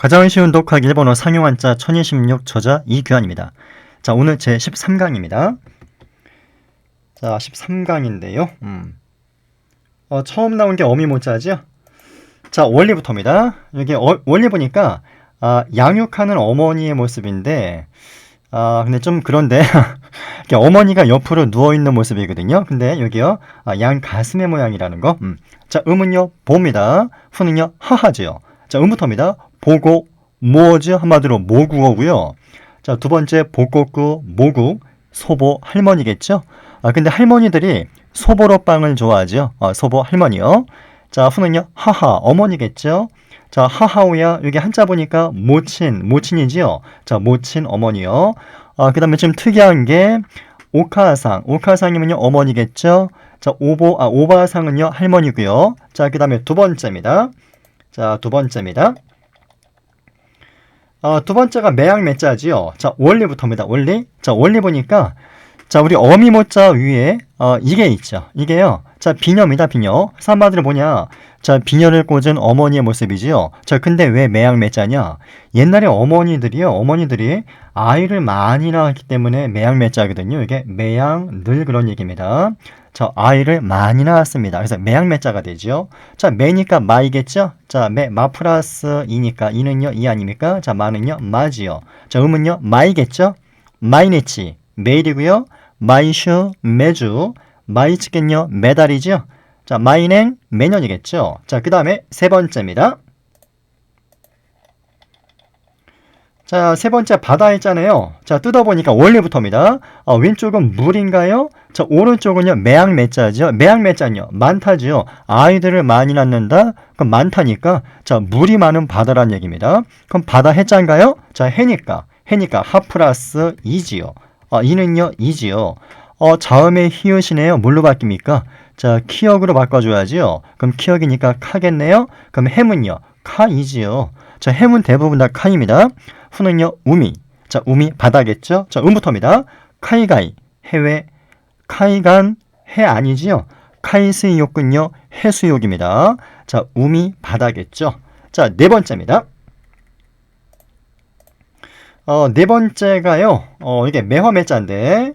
가장 쉬운 독학 일본어 상용 한자 1026 저자 이규환입니다. 자, 오늘 제 13강입니다. 자, 13강인데요. 음. 어, 처음 나온 게 어미 모자죠? 자, 원리부터입니다. 여기 어, 원리 보니까 아, 양육하는 어머니의 모습인데 아, 근데 좀 그런데 어머니가 옆으로 누워 있는 모습이거든요. 근데 여기요. 아, 양 가슴의 모양이라는 거. 음. 자, 음은요. 봅니다. 후는요. 하하지요. 자, 음부터입니다. 보고 뭐죠? 한마디로 모국어고요. 자, 두 번째 복곡구 모국 소보 할머니겠죠? 아, 근데 할머니들이 소보로 빵을 좋아하죠. 아, 소보 할머니요. 자, 후는요. 하하 어머니겠죠? 자, 하하오야 여기 한자 보니까 모친 모친이지요. 자, 모친 어머니요. 아, 그다음에 좀 특이한 게 오카상 오카상이면요 어머니겠죠. 자, 오보 아 오바상은요 할머니고요. 자, 그다음에 두 번째입니다. 자, 두 번째입니다. 어, 두 번째가 매양 매자지요. 자, 원리부터입니다. 원리. 자, 원리 보니까 자, 우리 어미 모자 위에 어, 이게 있죠. 이게요. 자, 비녀입니다. 비녀. 한마디로 뭐냐? 자, 비녀를 꽂은 어머니의 모습이지요. 자, 근데 왜 매양 매자냐? 옛날에 어머니들이요. 어머니들이 아이를 많이 낳았기 때문에 매양 매자거든요. 이게 매양 늘 그런 얘기입니다. 자, 아이를 많이 낳았습니다. 그래서 매양 매자가 되죠. 자, 매니까 마이겠죠? 자, 매, 마 플러스 이니까 이는요, 이 아닙니까? 자, 마는요, 마지요. 자, 음은요, 마이겠죠? 마이네치, 매일이고요. 마이슈, 매주. 마이치겐요, 매달이죠? 자, 마이냉, 매년이겠죠? 자, 그 다음에 세 번째입니다. 자, 세 번째 바다 있잖아요. 자, 뜯어보니까 원리부터입니다. 어, 왼쪽은 물인가요? 자, 오른쪽은요, 매양 매자죠. 매양 매자는요, 많다죠. 아이들을 많이 낳는다? 그럼 많다니까, 자, 물이 많은 바다란 얘기입니다. 그럼 바다 해자인가요? 자, 해니까. 해니까 하 플러스 이지요. 어, 이는요, 이지요. 어, 자음의 히읗이네요. 뭘로 바뀝니까? 자, 키역으로 바꿔줘야지요. 그럼 키역이니까 카겠네요. 그럼 햄은요, 카이지요. 자, 햄은 대부분 다 카입니다. 후는요, 우미. 자, 우미 바다겠죠? 자, 음부터입니다. 카이가이, 해외. 카이간, 해 아니지요? 카이스이욕은요, 해수욕입니다. 자, 우미 바다겠죠? 자, 네 번째입니다. 어, 네 번째가요, 어, 이게 매화매자인데,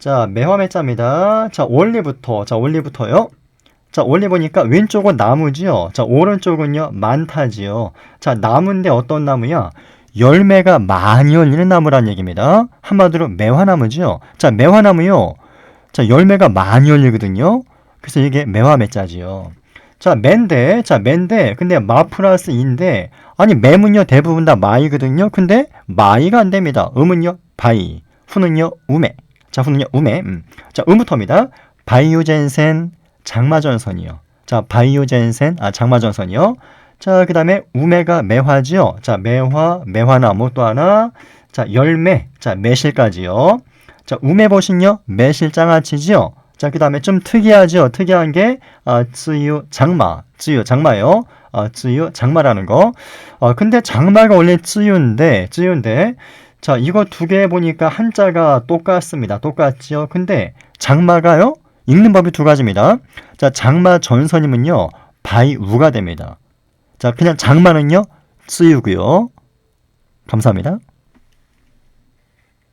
자, 매화매자입니다. 자, 원리부터, 자, 원리부터요. 자, 원리 보니까 왼쪽은 나무지요. 자, 오른쪽은요, 많다지요. 자, 나무인데 어떤 나무야? 열매가 많이 열리는 나무란 얘기입니다. 한마디로 매화나무지요. 자, 매화나무요. 자, 열매가 많이 열리거든요. 그래서 이게 매화매자지요. 자, 맨데, 자, 맨데, 근데 마 플러스 인데, 아니, 매문요, 대부분 다 마이거든요. 근데 마이가 안 됩니다. 음은요, 바이. 후는요, 우메. 자, 후는요, 우메. 음. 자, 음부터입니다. 바이오젠센, 장마전선이요. 자, 바이오젠센, 아, 장마전선이요. 자, 그 다음에 우메가 매화지요. 자, 매화, 매화나무 또 하나. 자, 열매, 자, 매실까지요. 자, 우메 보신요, 매실장아찌지요. 자, 그 다음에 좀 특이하죠. 특이한 게, 아, 쯔유 장마, 쯔유 장마요. 아, 쯔유 장마라는 거. 어, 근데 장마가 원래 쯔유인데, 쯔유인데, 자, 이거 두 개 보니까 한자가 똑같습니다. 똑같지요. 근데 장마가요? 읽는 법이 두 가지입니다. 자, 장마 전선이면요. 바이 우가 됩니다. 자, 그냥 장마는요. 쓰유고요. 감사합니다.